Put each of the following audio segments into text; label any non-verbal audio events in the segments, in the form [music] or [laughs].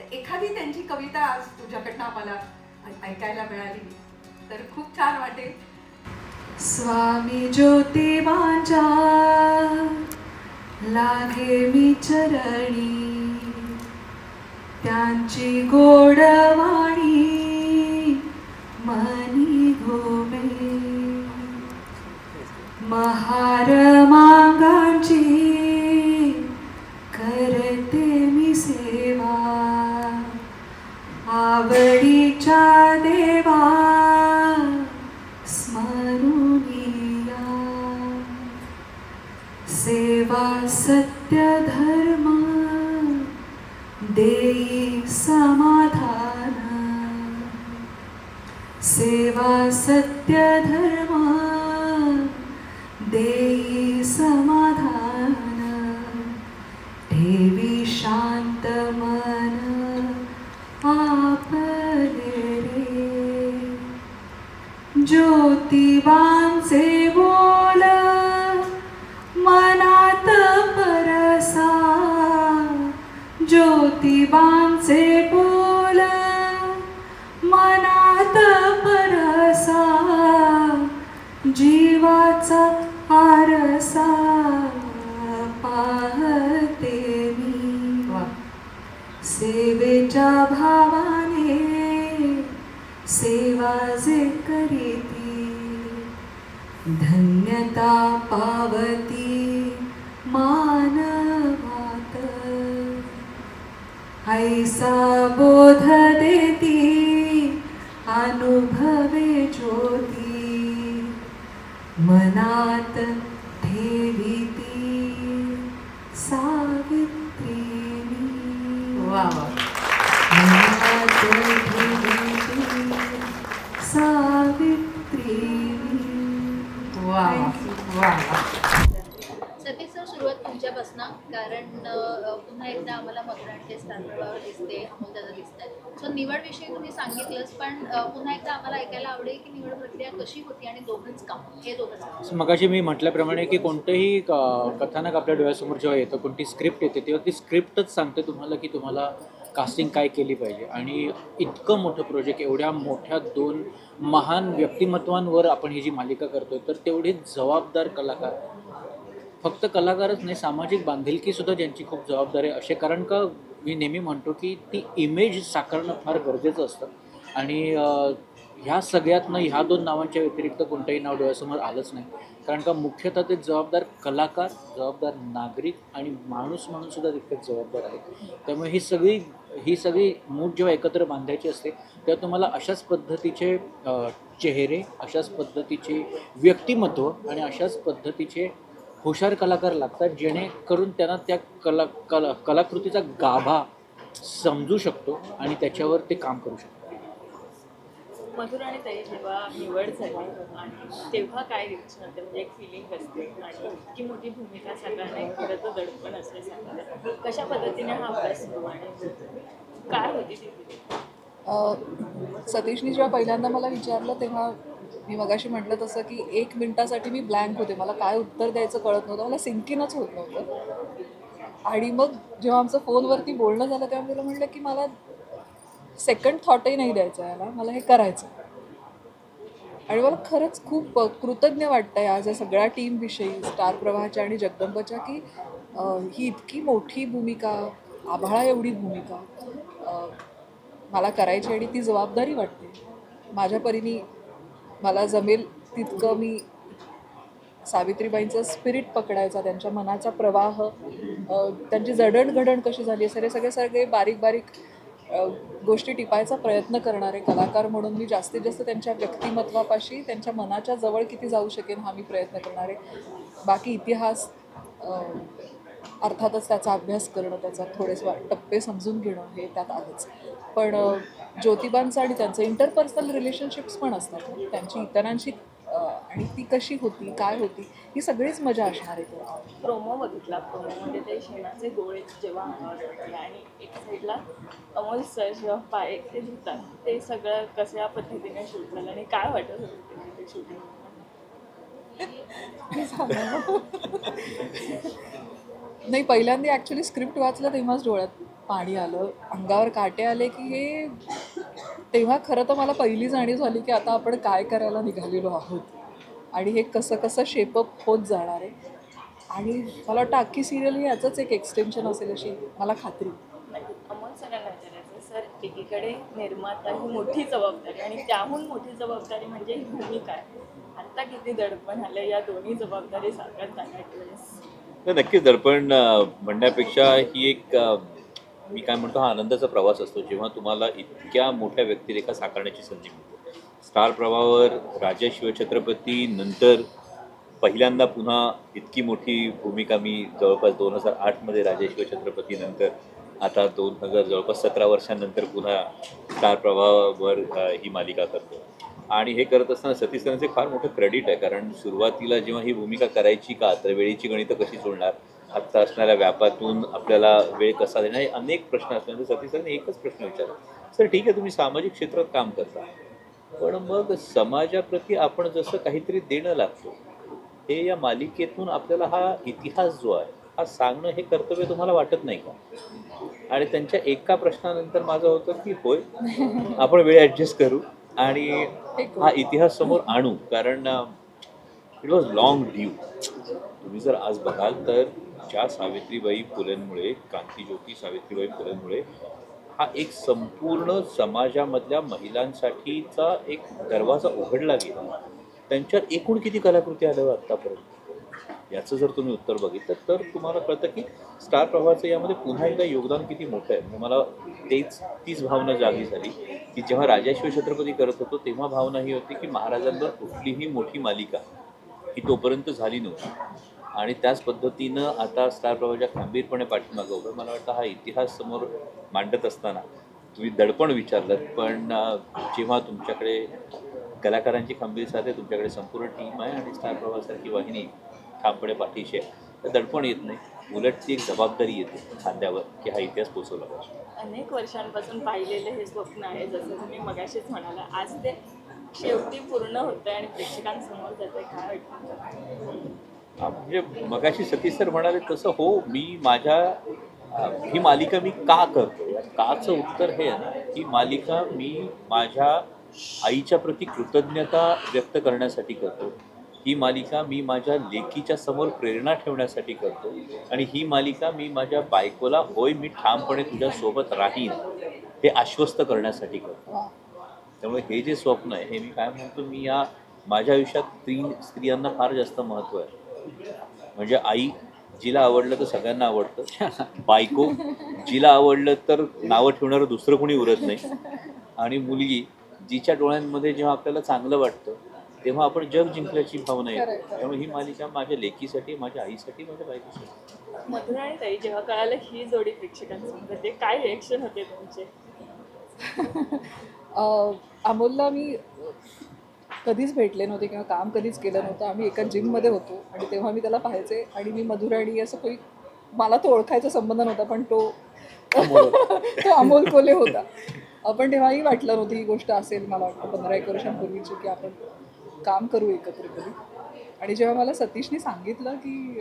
तर एखादी त्यांची कविता आज तुझ्याकडनं आम्हाला ऐकायला मिळाली. तर खूप छान वाटेल. स्वामी ज्योतिबांच्या लागे मी चरणी त्यांची गोडवाणी मनी घोमे महार मागांची आवडीच्या देवा स्मरुनिया सेवा सत्य धर्म देई समाधान. सेवा सत्य धर्म देई समाधान ज्योतिबांचे बोल मनात परसा. ज्योतिबांचे बोल मनात परसा. जीवाचा वा वा मनात ठेविती सावित्री वा वा वा वा सतीश सर सुरुवात कारण पुन्हा एकदा आम्हाला मधुरांचे स्थान दिसते अमोलदादा दिसत आहेत सो निवडविषयी तुम्ही सांगितलंच पण पुन्हा एकदा आम्हाला ऐकायला आवडेल की निवड प्रक्रिया कशी होती आणि दोघंच काम हे दोघंच मगाशी मी म्हटल्याप्रमाणे की कोणतंही कथानक आपल्या डोळ्यासमोर जेव्हा येतं कोणती स्क्रिप्ट येते तेव्हा ती स्क्रिप्टच सांगते तुम्हाला की तुम्हाला कास्टिंग काय केली पाहिजे. आणि इतकं मोठं प्रोजेक्ट एवढ्या मोठ्या दोन महान व्यक्तिमत्वांवर आपण ही जी मालिका करतोय तर तेवढे जबाबदार कलाकार फक्त कलाकारच नाही सामाजिक बांधिलकी सुद्धा ज्यांची खूप जबाबदारी असे कारण का मी नेहमी म्हणतो की ती इमेज साकारणं फार गरजेचं असतं. आणि ह्या सगळ्यातनं ह्या दोन नावांच्या व्यतिरिक्त कोणतंही नाव डोळ्यासमोर आलंच नाही. कारण का मुख्यतः ते जबाबदार कलाकार जबाबदार नागरिक आणि माणूस म्हणून सुद्धा तितकेच जबाबदार आहेत. त्यामुळे ही सगळी ही सगळी मूठ जेव्हा एकत्र बांधायची असते तेव्हा तुम्हाला अशाच पद्धतीचे चेहरे अशाच पद्धतीचे व्यक्तिमत्व आणि अशाच पद्धतीचे हुशार कलाकार लागतात जेणेकरून त्यांना त्या कला कला कलाकृतीचा गाभा समजू शकतो आणि त्याच्यावर ते काम करू शकतो मधुर आणि ताई जेव्हा निवड झाली आणि तेव्हा काय रिएक्शन होते म्हणजे एक फिलिंग असते आणि इतकी मोठी भूमिका साकारणे खरं तर दडपण असल्यासारखं कशा पद्धतीने हा अभ्यास सुरू आणि काय होती ती? सतीशनी जेव्हा पहिल्यांदा मला विचारलं तेव्हा मी मगाशी म्हटलं तसं की एक मिनिटासाठी मी ब्लँक होते. मला काय उत्तर द्यायचं कळत नव्हतं. मला सिंकिनच होत नव्हतं. आणि मग जेव्हा आमचं फोनवरती बोलणं झालं तेव्हा मी म्हटलं की मला सेकंड थॉटही नाही द्यायचं याला. मला हे करायचं. आणि मला खरंच खूप कृतज्ञ वाटतं आज या सगळ्या टीमविषयी स्टार प्रवाहाच्या आणि जगदंबाच्या की ही इतकी मोठी भूमिका आभाळा एवढी भूमिका मला करायची आणि ती जबाबदारी वाटते. माझ्या परीने मला जमेल तितकं मी सावित्रीबाईंचं स्पिरिट पकडायचा त्यांच्या मनाचा प्रवाह त्यांची जडणघडण कशी झाली सगळे सगळे सगळे बारीक बारीक गोष्टी टिपायचा प्रयत्न करणारे कलाकार म्हणून मी जास्तीत जास्त त्यांच्या व्यक्तिमत्वापाशी त्यांच्या मनाच्या जवळ किती जाऊ शकेन हा मी प्रयत्न करणारे. बाकी इतिहास अर्थातच त्याचा अभ्यास करणं त्याचा थोडेसे टप्पे समजून घेणं हे त्यात आलंच पण ज्योतिबांचं आणि त्यांचं इंटरपर्सनल रिलेशनशिप्स पण असतात. त्यांची इतरांशी आणि ती कशी होती काय होती ही सगळीच मजा असणार आहे. प्रोमो बघितला प्रोमोमध्ये ते शेणाचे गोळे जेव्हा अंगावर आणि एक साईडला अमोल सर जेव्हा पाय ते धुतात ते सगळं कशा पद्धतीने शूट झालं आणि काय वाटत होतं ते शूटिंग [laughs] नाही पहिल्यांदा ॲक्च्युली स्क्रिप्ट वाचलं तेव्हाच डोळ्यात पाणी आलं. अंगावर काटे आले की हे तेव्हा खरं तर मला पहिली जाणीव झाली की आता आपण काय करायला निघालेलो आहोत आणि हे कसं कसं शेपअप होत जाणार आहे. आणि मला वाटतं अख्खी सिरियल ही याचंच एक एक्सटेन्शन असेल अशी मला खात्री. नाही अमोल सरांना विचारायचं सर एकीकडे निर्माता ही मोठी जबाबदारी आणि त्याहून मोठी जबाबदारी म्हणजे ही भूमिका आहे. आत्ता किती दडपण आलं या दोन्ही जबाबदारी साकारताना. वेळेस नक्कीच दर्पण म्हणण्यापेक्षा ही एक मी काय म्हणतो हा आनंदाचा प्रवास असतो जेव्हा तुम्हाला इतक्या मोठ्या व्यक्तिरेखा साकारण्याची संधी मिळते. स्टार प्रवाहावर राजा शिवछत्रपती नंतर पहिल्यांदा पुन्हा इतकी मोठी भूमिका मी जवळपास दोन हजार आठमध्ये राजा शिवछत्रपती नंतर आता दोन हजार जवळपास सतरा वर्षांनंतर पुन्हा स्टार प्रवाहावर ही मालिका करतो. आणि हे करत असताना सतीश सरांचे फार मोठं क्रेडिट आहे कारण सुरुवातीला जेव्हा ही भूमिका करायची का तर वेळेची गणितं कशी सोडणार? आत्ता असणाऱ्या व्यापातून आपल्याला वेळ कसा देणार? हे अनेक प्रश्न असल्यानंतर सतीश सरांनी एकच प्रश्न विचारला. सर ठीक आहे तुम्ही सामाजिक क्षेत्रात काम करता पण मग समाजाप्रती आपण जसं काहीतरी देणं लागतो हे या मालिकेतून आपल्याला हा इतिहास जो आहे हा सांगणं हे कर्तव्य तुम्हाला वाटत नाही का? आणि त्यांच्या एका प्रश्नानंतर माझं होतं की होय आपण वेळ ॲडजस्ट करू. आणि हा इतिहास समोर आणू कारण इट वॉज लॉंग ड्यू तुम्ही जर आज बघाल तर ज्या सावित्रीबाई फुलेंमुळे क्रांतीज्योती सावित्रीबाई फुलेंमुळे हा एक संपूर्ण समाजामधल्या महिलांसाठीचा एक दरवाजा उघडला गेला. त्यांच्यात एकूण किती कलाकृती आल्या आत्तापर्यंत याचं जर तुम्ही उत्तर बघितलं तर तुम्हाला कळतं की स्टार प्रवाहाचं यामध्ये पुन्हा एकदा योगदान किती मोठं आहे. मला तेच तीच भावना जागी झाली की जेव्हा राजाशिव छत्रपती करत होतो तेव्हा भावना ही होती की महाराजांवर कुठलीही मोठी मालिका ही तोपर्यंत झाली नव्हती. आणि त्याच पद्धतीनं आता स्टार प्रवाहाच्या खंबीरपणे पाठीमागं उभं मला वाटतं हा इतिहास समोर मांडत असताना तुम्ही दडपण विचारलं पण जेव्हा तुमच्याकडे कलाकारांची खंबीर साथ आहे तुमच्याकडे संपूर्ण टीम आहे आणि स्टार प्रवाहासारखी वाहिनी ठामपणे पाठीशी आहे. तर दडपण येत नाही. उलट ती एक जबाबदारी येते खांद्यावर की हा इतिहास पोचवला पाहिजे. अनेक वर्षांपासून पाहिलेले हे स्वप्न आहे. जसं तुम्ही मगाशीच म्हणाला आज ते शेवटी पूर्ण होतंय आणि प्रेक्षकांसमोर जाते काय हा, म्हणजे मगाशी सतीश सर म्हणाले तसं हो मी माझ्या ही मालिका मी का करतो या काचं उत्तर हे आहे ना ही मालिका मी माझ्या आईच्या प्रती कृतज्ञता व्यक्त करण्यासाठी करतो ही मालिका मी माझ्या लेकीच्या समोर प्रेरणा ठेवण्यासाठी करतो आणि ही मालिका मी माझ्या बायकोला होय मी ठामपणे तुझ्यासोबत राहीन हे आश्वस्त करण्यासाठी करतो. त्यामुळे हे जे स्वप्न आहे हे मी काय म्हणतो मी या माझ्या आयुष्यात स्त्री स्त्रियांना फार जास्त महत्त्व आहे. म्हणजे आई जिला आवडलं तर सगळ्यांना आवडतं. [laughs] बायको जिला आवडलं तर नावं ठेवणारं दुसरं कोणी उरत नाही. आणि मुलगी जिच्या डोळ्यांमध्ये जेव्हा आपल्याला चांगलं वाटतं तेव्हा आपण जग जिंकल्याची भावना येते. त्यामुळे ही मालिका माझ्या लेकीसाठी माझ्या आईसाठी माझ्या बायकोसाठी. मधुरा आणि ताई जेव्हा कळालं ही जोडी प्रेक्षकांसमोर ते काय रिएक्शन होते तुमचे? [laughs] अमोलला मी कधीच भेटले नव्हते किंवा काम कधीच केलं नव्हतं. आम्ही एका जिममध्ये होतो आणि तेव्हा मी त्याला पाहायचे आणि मी मधुराणी असं काही मला तो ओळखायचा संबंध नव्हता पण तो [laughs] तो अमोल कोले होता. अ, पण तेव्हाही वाटलं नव्हतं ही गोष्ट असेल मला वाटतं. पंधरा एक वर्षांपूर्वीची की आपण काम करू एकत्र कधी आणि जेव्हा मला सतीशने सांगितलं की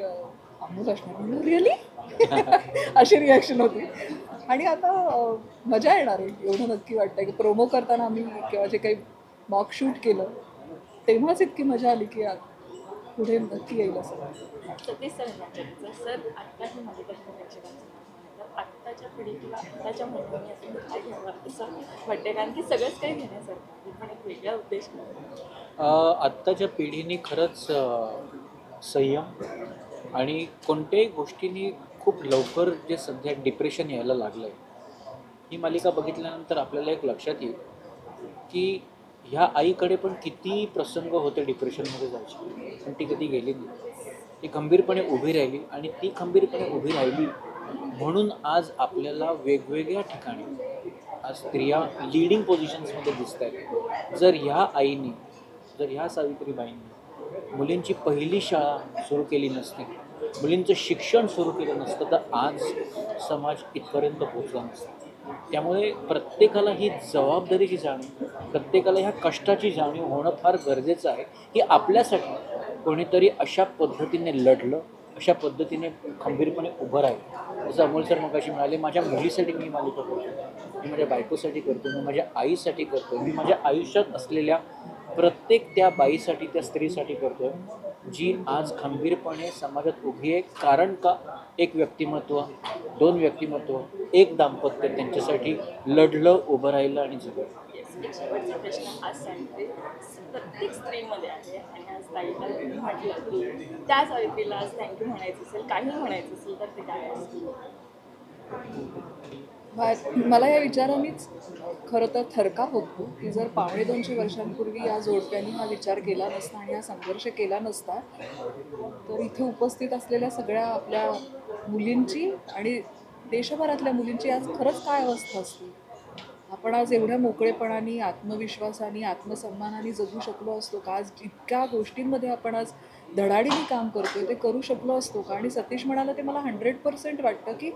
अमोल असणार रिअली [laughs] अशी रिॲक्शन होती. आणि आता मजा येणार आहे. एवढं नक्की वाटतं की प्रोमो करताना आम्ही किंवा जे काही मॉक शूट केलं तेव्हाच इतकी मजा आली की पुढे नक्की येईल असं. सर विचारायचं पिढी किंवा आत्ताच्या मुलांनी असं काय घ्यावं असं वाटतं कारण की सगळंच काही घेण्यासारखं पण एक वेगळा उद्देश आत्ताच्या पिढीने खरंच संयम आणि कोणत्याही गोष्टींनी खूप लवकर जे सध्या डिप्रेशन यायला लागलं आहे ही मालिका बघितल्यानंतर आपल्याला एक लक्षात येईल की ह्या आईकडे पण किती प्रसंग होते डिप्रेशनमध्ये जायचे. पण ती कधी गेली नाही. ती खंबीरपणे उभी राहिली आणि ती खंबीरपणे उभी राहिली म्हणून आज आपल्याला वेगवेगळ्या ठिकाणी आज स्त्रिया लिडिंग पोझिशन्समध्ये दिसत आहेत. जर ह्या आईने जर ह्या सावित्रीबाईंनी मुलींची पहिली शाळा सुरू केली नसती मुलींचं शिक्षण सुरू केलं नसतं तर आज समाज इथपर्यंत पोचला नसता. त्यामुळे प्रत्येकाला ही जबाबदारीची जाणीव प्रत्येकाला ह्या कष्टाची जाणीव होणं फार गरजेचं आहे की आपल्यासाठी कोणीतरी अशा पद्धतीने लढलं अशा पद्धतीने खंबीरपणे उभं राहील. जसं अमोल सर मगाशी म्हणाले माझ्या मुलीसाठी मी मालिका करतो. मी माझ्या बायकोसाठी करतो. मी माझ्या आईसाठी करतो. मी माझ्या आयुष्यात असलेल्या प्रत्येक त्या बाईसाठी त्या स्त्रीसाठी करतो जी आज खंबीरपणे समाजात उभी आहे. कारण का? एक व्यक्तिमत्व दोन व्यक्तिमत्व एक दाम्पत्य त्यांच्यासाठी लढलं उभं राहिलं आणि जगलं. Yes, शेवटचा प्रश्न आज सांगते प्रत्येक स्त्रीमध्ये आहे आणि आज ताईला म्हटलं की त्या सावित्रीला आज थँक्यू म्हणायचं असेल काही म्हणायचं असेल तर ते काय असतील मला या विचारानेच खरं तर थरका होतो की जर पावणे दोनशे वर्षांपूर्वी या जोडप्यांनी हा विचार केला नसता आणि हा संघर्ष केला नसता तर इथे उपस्थित असलेल्या सगळ्या आपल्या मुलींची आणि देशभरातल्या मुलींची आज खरंच काय अवस्था असते? आपण आज एवढ्या मोकळेपणाने आत्मविश्वासाने आत्मसन्मानाने जगू शकलो असतो का? आज इतक्या गोष्टींमध्ये आपण आज धडाडीने काम करतोय ते करू शकलो असतो का? आणि सतीश म्हणाला ते मला हंड्रेड पर्सेंट वाटतं की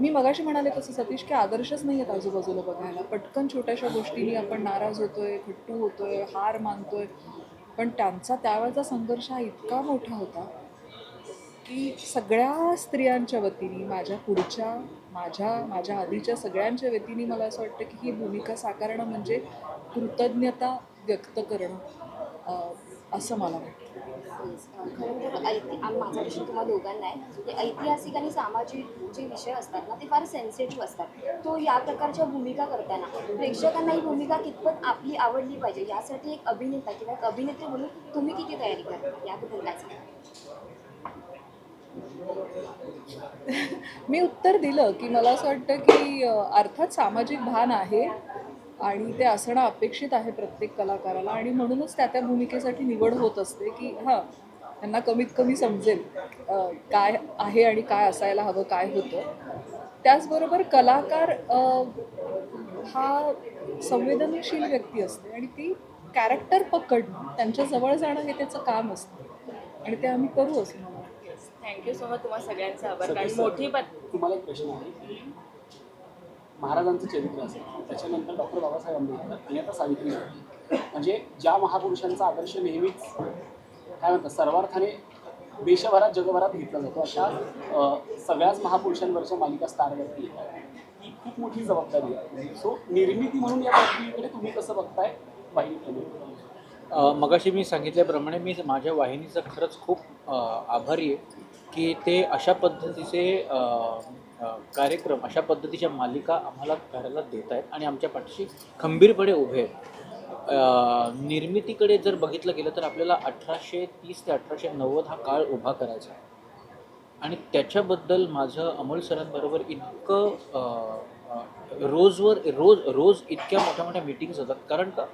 मी मगाशी म्हणाले तसं सतीश की आदर्शच नाही आहेत आजूबाजूला बघायला. पटकन छोट्याशा गोष्टींनी आपण नाराज होतोय खट्टू होतोय हार मानतोय. पण त्यांचा त्यावेळचा संघर्ष हा इतका मोठा होता की सगळ्या स्त्रियांच्या वतीने माझ्या पुढच्या माझ्या माझ्या आधीच्या सगळ्यांच्या वतीने मला असं वाटतं की ही भूमिका साकारणं म्हणजे कृतज्ञता व्यक्त करणं असं मला वाटतं. खरं तर ऐति माझा विषय तुम्हाला दोघांना आहे ते ऐतिहासिक आणि सामाजिक जे विषय असतात ना ते फार सेन्सिटिव्ह असतात. तो या प्रकारच्या भूमिका करताना प्रेक्षकांना ही भूमिका कितपत आपली आवडली पाहिजे यासाठी एक अभिनेता किंवा एक अभिनेत्री म्हणून तुम्ही किती तयारी करता? याबद्दल काय सांगा [laughs] मी उत्तर दिलं की मला असं वाटतं की अर्थात सामाजिक भान आहे आणि ते असणं अपेक्षित आहे प्रत्येक कलाकाराला आणि म्हणूनच त्या त्या भूमिकेसाठी निवड होत असते की हां त्यांना कमीत कमी समजेल काय आहे आणि काय असायला हवं काय होतं. त्याचबरोबर कलाकार हा संवेदनशील व्यक्ती असते आणि ती कॅरेक्टर पकडणं त्यांच्या जवळ जाणं हे त्याचं काम असतं आणि ते आम्ही करू असं थँक्यू सो मच तुम्हा सगळ्यांचा आभार. कारण मोठी पत तुम्हाला एक प्रश्न आहे महाराजांचं चरित्र असेल त्याच्यानंतर डॉक्टर बाबासाहेब आंबेडकर आणि आता सावित्री म्हणजे ज्या महापुरुषांचा आदर्श नेहमीच काय म्हणतात सर्वार्थाने देशभरात जगभरात घेतला जातो अशा सगळ्याच महापुरुषांवरच्या मालिका स्टारवरती येतात ही खूप मोठी जबाबदारी आहे. सो निर्मिती म्हणून या बातमीकडे तुम्ही कसं बघताय वाहिनीकडे मगाशी मी सांगितल्याप्रमाणे मी माझ्या वाहिनीचा खरंच खूप आभारी आहे. की ते अशा पद्धतीचे कार्यक्रम अशा पद्धतीच्या मालिका आम्हाला करायला देत आहेत आणि आमच्या पाठीशी खंबीरपणे उभे आहेत. निर्मितीकडे जर बघितलं गेलं तर आपल्याला अठराशे तीस ते अठराशे नव्वद हा काळ उभा करायचा आहे. आणि त्याच्याबद्दल माझं अमोल सरांबरोबर इतकं रोजवर रोज रोज इतक्या मोठ्या मोठ्या मिटिंग्स होतात. कारण का?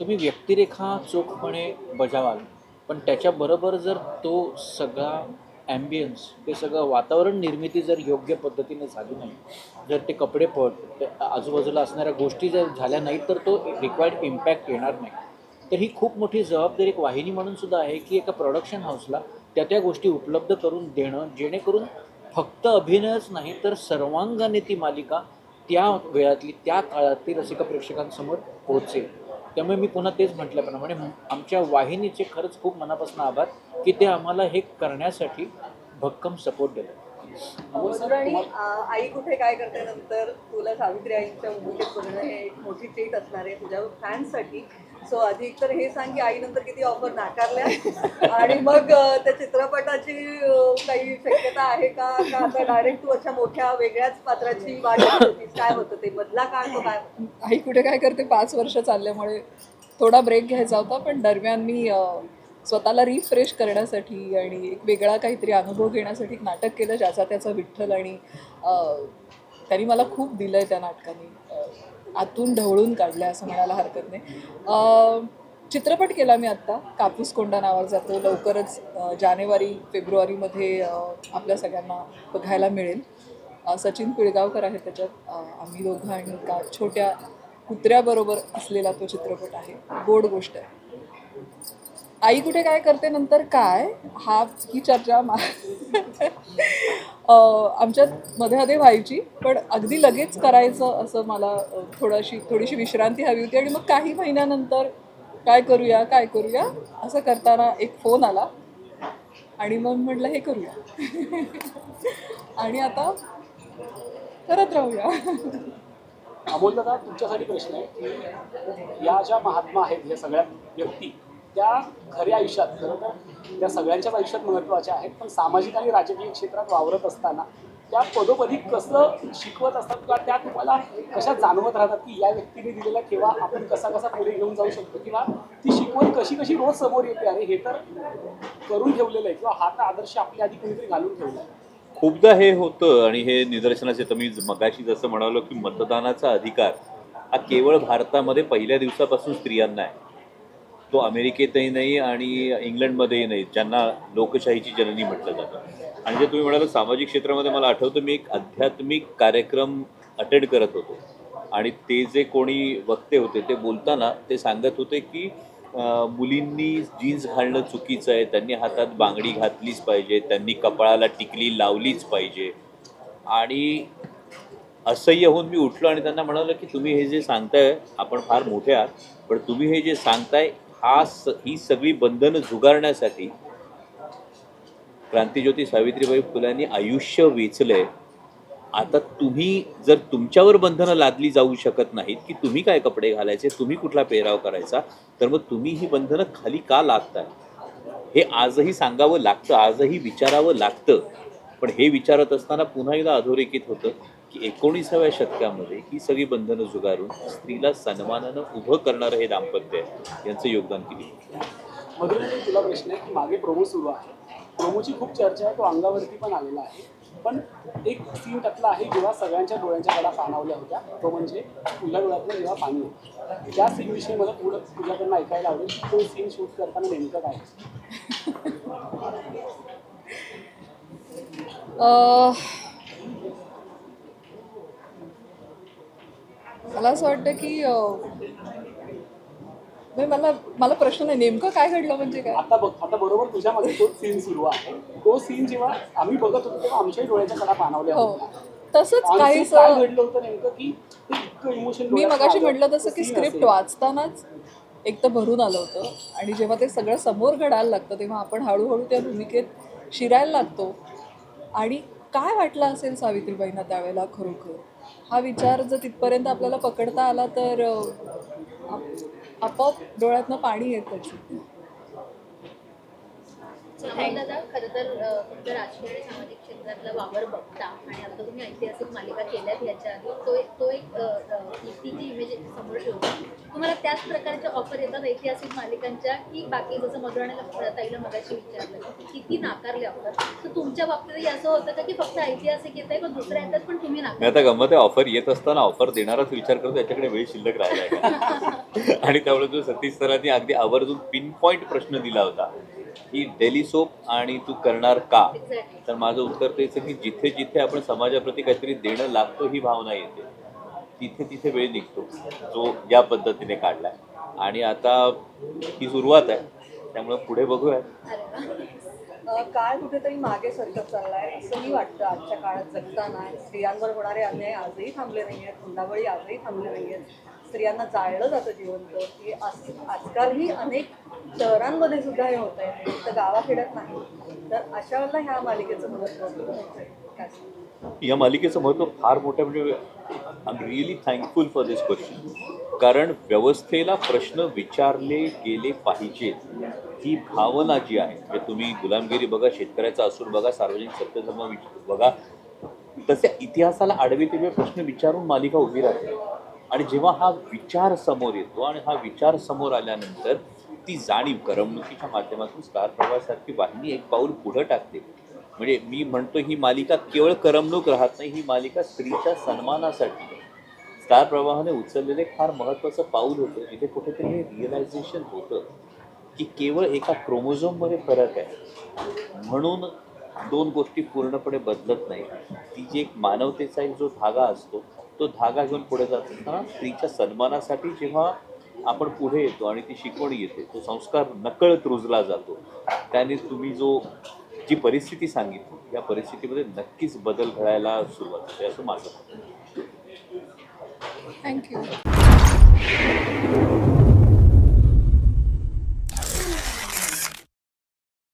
तुम्ही व्यक्तिरेखा चोखपणे बजावाल. पण त्याच्याबरोबर जर तो सगळा ॲम्बियन्स ते सगळं वातावरण निर्मिती जर योग्य पद्धतीने झाली नाही जर ते कपडे पट आजूबाजूला असणाऱ्या गोष्टी जर झाल्या नाहीत तर तो रिक्वायर्ड इम्पॅक्ट येणार नाही. तर ही खूप मोठी जबाबदारी एक वाहिनी म्हणून सुद्धा आहे की एका प्रोडक्शन हाऊसला त्या त्या गोष्टी उपलब्ध करून देणं जेणेकरून फक्त अभिनयच नाही तर सर्वांगाने ती मालिका त्या वेळातली त्या काळातली रसिका प्रेक्षकांसमोर पोहोचेल. त्यामुळे मी पुन्हा तेच म्हटल्याप्रमाणे आमच्या वाहिनीचे खरंच खूप मनापासून आभार की ते आम्हाला हे करण्यासाठी भक्कम सपोर्ट तुम्हाला आ, आई कुठे काय करते नंतर तुला सावित्री आईच्या भूमिकेत बघणं हे एक मोठी ट्रीट असणार आहे तुझ्या फॅन्ससाठी सो आधी तर हे सांग की आई नंतर किती ऑफर नाकारल्या. [laughs] आणि मग त्या चित्रपटाची आहे का? का आता डायरेक्ट तू अशा मोठ्या वेगळ्याच पात्राची वाट बघत होतीस? काय होतं ते? बदला काळ तो काय आई कुठे काय करते? पाच वर्ष चालल्यामुळे थोडा ब्रेक घ्यायचा होता पण दरम्यान मी अ, स्वतःला रिफ्रेश करण्यासाठी आणि एक वेगळा काहीतरी अनुभव घेण्यासाठी एक नाटक केलं ज्याचा त्याचा विठ्ठल आणि अं, त्यांनी मला खूप दिलं आहे त्या नाटकाने. आतून ढवळून काढलं असं म्हणायला हरकत नाही. चित्रपट केला मी आत्ता. कापूस कोंडा नावाचा तो लवकरच जानेवारी फेब्रुवारीमध्ये आपल्या सगळ्यांना बघायला मिळेल. सचिन पिळगावकर आहे त्याच्यात. आम्ही दोघं आणि का छोट्या कुत्र्याबरोबर असलेला तो चित्रपट आहे. गोड गोष्ट आहे. आई कुठे काय करते नंतर? काय? हा ही चर्चा मा [laughs] आमच्यात मध्ये मध्ये व्हायची पण अगदी लगेच करायचं असं मला थोडीशी थोडीशी विश्रांती हवी होती आणि मग काही महिन्यानंतर काय करूया काय करूया? असं करताना एक फोन आला. आणि मग म्हटलं हे करूया. [laughs] आणि आता करत राहूया. अमोल दादा तुमच्यासाठी प्रश्न आहे की या ज्या महात्मा आहेत या सगळ्या व्यक्ती त्या खऱ्या आयुष्यात खरं तर त्या सगळ्यांच्याच आयुष्यात महत्त्वाच्या आहेत पण सामाजिक आणि राजकीय क्षेत्रात वावरत असताना त्या पदोपदी कसं शिकवत असतात किंवा त्या तुम्हाला कशा जाणवत राहतात की या व्यक्तीने दिलेला ठेवा आपण कसा कसा पुढे घेऊन जाऊ शकतो किंवा ती शिकवण कशी कशी रोज समोर येते? अरे हे तर करून ठेवलेलं आहे किंवा हा तर आदर्श आपल्या आधी कोणीतरी घालून ठेवला आहे. खूपदा हे होतं आणि हे निदर्शनास येतं. मी मगाशी जसं म्हणालो की मतदानाचा अधिकार हा केवळ भारतामध्ये पहिल्या दिवसापासून स्त्रियांना आहे. तो अमेरिकेतही नाही आणि इंग्लंडमध्येही नाही ज्यांना लोकशाहीची जननी म्हटलं जातं. आणि जे तुम्ही म्हणाल सामाजिक क्षेत्रामध्ये मला आठवतं मी एक आध्यात्मिक कार्यक्रम अटेंड करत होतो. आणि ते जे कोणी वक्ते होते ते बोलताना ते सांगत होते की मुलींनी जीन्स घालणं चुकीचं आहे त्यांनी हातात बांगडी घातलीच पाहिजे त्यांनी कपाळाला टिकली लावलीच पाहिजे. आणि असह्य होऊन मी उठलो आणि त्यांना म्हणालो की तुम्ही हे जे सांगताय आपण फार मोठे आहात पण तुम्ही हे जे सांगताय हा स ही सगळी बंधनं झुगारण्यासाठी क्रांतीज्योती सावित्रीबाई फुलांनी आयुष्य वेचलंय. आता तुम्ही जर तुमच्यावर बंधनं लादली जाऊ शकत नाहीत की तुम्ही काय कपडे घालायचे तुम्ही कुठला पेहराव करायचा तर मग तुम्ही ही बंधनं खाली का लादताय? हे आजही सांगावं लागतं आजही विचारावं लागतं. पण हे विचारत असताना पुन्हा एकदा अधोरेखित होतं. की एकोणीसाव्या शतकामध्ये ही सगळी बंधनं झुगारून स्त्रीला सन्मानानं उभं करणारं हे दाम्पत्य आहे यांचं योगदान किती मधुराने तुला प्रश्न आहे की मागे प्रोमो सुरू आहे. प्रोमोची खूप चर्चा आहे तो अंगावरती पण आलेला आहे. पण एक सीन त्यातला आहे जेव्हा सगळ्यांच्या डोळ्यांच्या कडा पाणावल्या होत्या तो म्हणजे तुझ्या डोळ्यातनं जेव्हा पाणी होतं त्या सीन विषयी मला थोडं तुझ्याकडनं ऐकायला आवडेल तो सीन शूट करताना नेमकं काय मला असं वाटतं की म्हणजे मला मला प्रश्न नाही नेमकं काय घडलं म्हणजे काय? आता बघ आता बरोबर तुझ्या मध्ये तोच सीन सुरू आहे. तो सीन जेव्हा आम्ही बघत होतो तेव्हा आमच्याही डोळ्याच्या कडा पाणावल्या हो. होत्या. तसंच काहीच काय घडलं होतं नेमकं की ते इतकं इमोशन मी मगाशी म्हटलं तसं की स्क्रिप्ट वाचतानाच एक तर भरून आलं होतं. आणि जेव्हा ते सगळं समोर घडायला लागतं तेव्हा आपण हळूहळू त्या भूमिकेत शिरायला लागतो. आणि काय वाटलं असेल सावित्रीबाईंना त्यावेळेला खरोखर? हा विचार जर तिथपर्यंत आपल्याला पकडता आला तर आप- आपोआप डोळ्यातनं पाणी येतं. दादा खरं तर अ, तुमच्या राजकीय आणि सामाजिक क्षेत्रातला वावर बघता आणि आता तुम्ही ऐतिहासिक मालिका केल्यात याच्या आधी तो एक तो एक कीर्तीची इमेज समोर ठेवतो. तुम्हाला त्याच प्रकारच्या ऑफर येतात ऐतिहासिक मालिकांच्या की बाकी जसं मधुराण्याला ताईला मगाशी विचारलं की किती नाकारले ऑफर तर तुमच्या बाबतीतही असं होतं का की फक्त ऐतिहासिक येत आहे पण दुसऱ्या येतात पण तुम्ही नाकार आता गंमत आहे ऑफर येत असताना ऑफर देणाराच विचार करतो याच्याकडे वेळ शिल्लक राहिला आहे [laughs] आणि त्यामुळे जो सतीश सरांनी अगदी आवर्जून पिन पॉईंट प्रश्न दिला होता ही डेली सोप आणि तू करणार का? तर माझं उत्तर तेच आहे की जिथे जिथे आपण समाजाप्रती काहीतरी देणं लागतो ही भावना येते. तिथे तिथे वेळ निघतो जो या पद्धतीने काढलाय. आणि आता ही सुरुवात आहे त्यामुळे पुढे बघूया. काळ कुठेतरी मागे सरकत चाललाय असं मी वाटतं आजच्या काळात जगताना. स्त्रियांवर होणारे अन्याय आजही थांबले नाही आहेत हुंडाबळी आजही थांबले नाही आहेत स्त्रियांना जाळलं जातं जिवंत की आज आजकालही अनेक शहरांमध्ये सुद्धा हे होत आहे फक्त गावाखेड्यात नाही. तर अशा वेळेला ह्या मालिकेचं महत्त्व या मालिकेचं महत्त्व फार मोठं म्हणजे I am really thankful for this question कारण व्यवस्थेला प्रश्न विचारले गेले पाहिजेत ही भावना जी आहे म्हणजे तुम्ही गुलामगिरी बघा शेतकऱ्याचा असूर बघा सार्वजनिक सत्यधर्म बघा. तसे इतिहासाला आडवे तिडवे प्रश्न विचारून मालिका उभी राहते. आणि जेव्हा हा विचार समोर येतो आणि हा विचार समोर आल्यानंतर ती जाणीव करमणुकीच्या माध्यमातून स्टार प्रवाहासारखी वाहिनी एक पाऊल पुढं टाकते. म्हणजे मी म्हणतो ही मालिका केवळ करमणूक राहत नाही ही मालिका स्त्रीच्या सन्मानासाठी. स्टार प्रवाहाने उचललेले फार महत्त्वाचं पाऊल होतं. जिथे कुठेतरी हे रिअलायझेशन होतं की केवळ एका क्रोमोझोममध्ये फरक आहे. म्हणून दोन गोष्टी पूर्णपणे बदलत नाही ती जी एक मानवतेचा एक जो धागा असतो तो धागा घेऊन पुढे जात असताना स्त्रीच्या सन्मानासाठी जेव्हा आपण पुढे येतो आणि ती शिकवण येते. तो संस्कार नकळत रुजला जातो. त्याने तुम्ही जो जी परिस्थिती सांगितली या परिस्थितीमध्ये नक्कीच बदल घडायला सुरुवात होते असं माझं थँक्यू